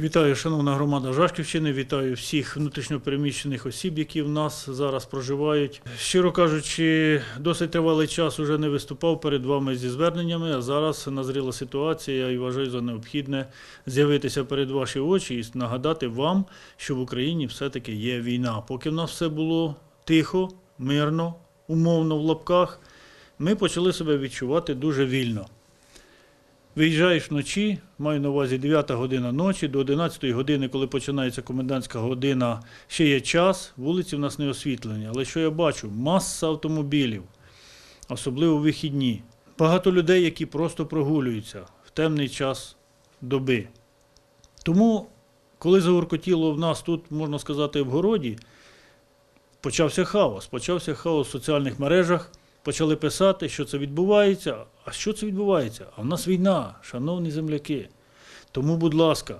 Вітаю, шановна громада Жашківщини, вітаю всіх внутрішньопереміщених осіб, які в нас зараз проживають. Щиро кажучи, досить тривалий час уже не виступав перед вами зі зверненнями, а зараз назріла ситуація і вважаю за необхідне з'явитися перед ваші очі і нагадати вам, що в Україні все-таки є війна. Поки в нас все було тихо, мирно, умовно в лапках, ми почали себе відчувати дуже вільно. Виїжджаєш вночі, маю на увазі 9 година ночі, до 11 години, коли починається комендантська година, ще є час, вулиці в нас не освітлені. Але що я бачу? Маса автомобілів, особливо в вихідні. Багато людей, які просто прогулюються в темний час доби. Тому, коли загуркотіло в нас тут, можна сказати, в городі, почався хаос. Почався хаос в соціальних мережах. Почали писати, що це відбувається. А що це відбувається? А в нас війна, шановні земляки. Тому, будь ласка,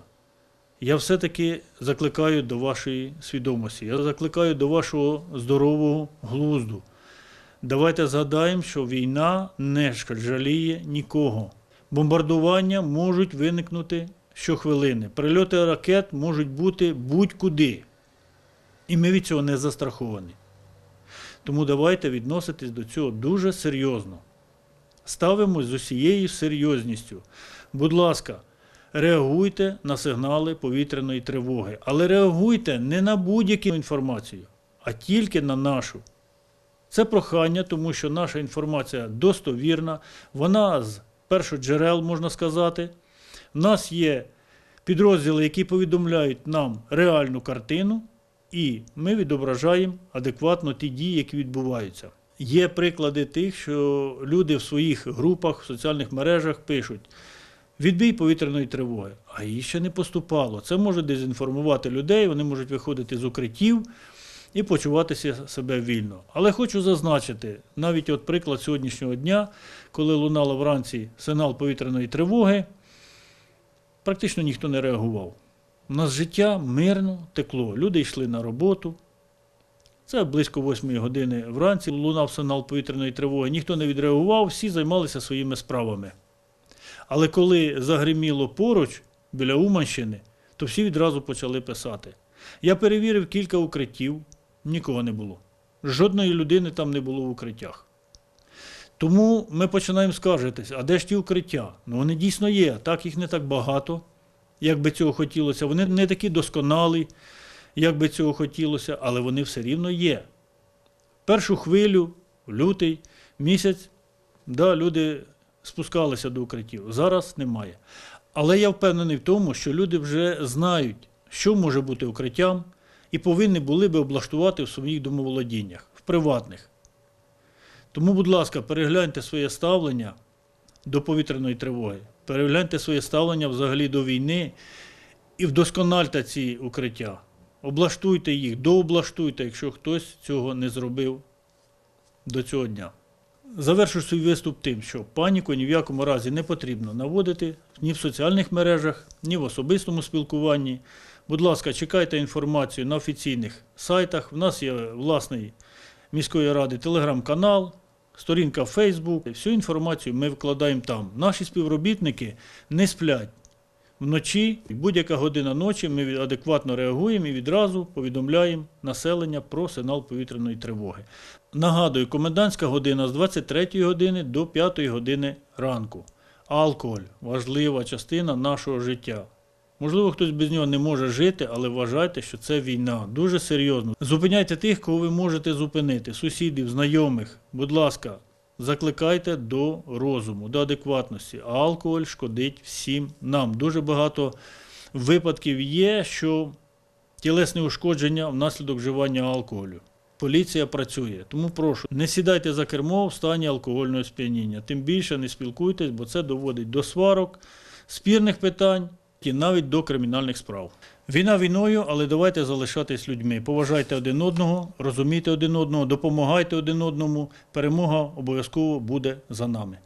я все-таки закликаю до вашої свідомості. Я закликаю до вашого здорового глузду. Давайте згадаємо, що війна не жаліє нікого. Бомбардування можуть виникнути щохвилини. Прильоти ракет можуть бути будь-куди. І ми від цього не застраховані. Тому давайте відноситись до цього дуже серйозно. Ставимось з усією серйозністю. Будь ласка, реагуйте на сигнали повітряної тривоги, але реагуйте не на будь-яку інформацію, а тільки на нашу. Це прохання, тому що наша інформація достовірна, вона з першоджерел, можна сказати. У нас є підрозділи, які повідомляють нам реальну картину, і ми відображаємо адекватно ті дії, які відбуваються. Є приклади тих, що люди в своїх групах, в соціальних мережах пишуть відбій повітряної тривоги, а її ще не поступало. Це може дезінформувати людей, вони можуть виходити з укриттів і почуватися себе вільно. Але хочу зазначити, навіть от приклад сьогоднішнього дня, коли лунало вранці сигнал повітряної тривоги, практично ніхто не реагував. У нас життя мирно текло. Люди йшли на роботу. Це близько 8 години вранці лунав сигнал повітряної тривоги. Ніхто не відреагував, всі займалися своїми справами. Але коли загриміло поруч біля Уманщини, то всі відразу почали писати. Я перевірив кілька укриттів, нікого не було. Жодної людини там не було в укриттях. Тому ми починаємо скаржитися, а де ж ті укриття? Ну вони дійсно є, так їх не так багато, як би цього хотілося. Вони не такі досконалі, як би цього хотілося, але вони все рівно є. Першу хвилю, лютий місяць, да, люди спускалися до укриттів. Зараз немає. Але я впевнений в тому, що люди вже знають, що може бути укриттям, і повинні були би облаштувати в своїх домоволодіннях, в приватних. Тому, будь ласка, перегляньте своє ставлення до повітряної тривоги, перегляньте своє ставлення взагалі до війни і вдоскональте ці укриття. Облаштуйте їх, дооблаштуйте, якщо хтось цього не зробив до цього дня. Завершу свій виступ тим, що паніку ні в якому разі не потрібно наводити ні в соціальних мережах, ні в особистому спілкуванні. Будь ласка, чекайте інформацію на офіційних сайтах. У нас є власний міської ради телеграм-канал, сторінка Facebook. Всю інформацію ми вкладаємо там. Наші співробітники не сплять. Вночі, будь-яка година ночі, ми адекватно реагуємо і відразу повідомляємо населення про сигнал повітряної тривоги. Нагадую, комендантська година з 23 години до 5 години ранку. Алкоголь важлива частина нашого життя. Можливо, хтось без нього не може жити, але вважайте, що це війна. Дуже серйозно. Зупиняйте тих, кого ви можете зупинити, сусідів, знайомих. Будь ласка, закликайте до розуму, до адекватності. А алкоголь шкодить всім нам. Дуже багато випадків є, що тілесне ушкодження внаслідок вживання алкоголю. Поліція працює, тому прошу, не сідайте за кермо в стані алкогольного сп'яніння. Тим більше не спілкуйтесь, бо це доводить до сварок, спірних питань і навіть до кримінальних справ. Війна війною, але давайте залишатись людьми. Поважайте один одного, розумійте один одного, допомагайте один одному. Перемога обов'язково буде за нами.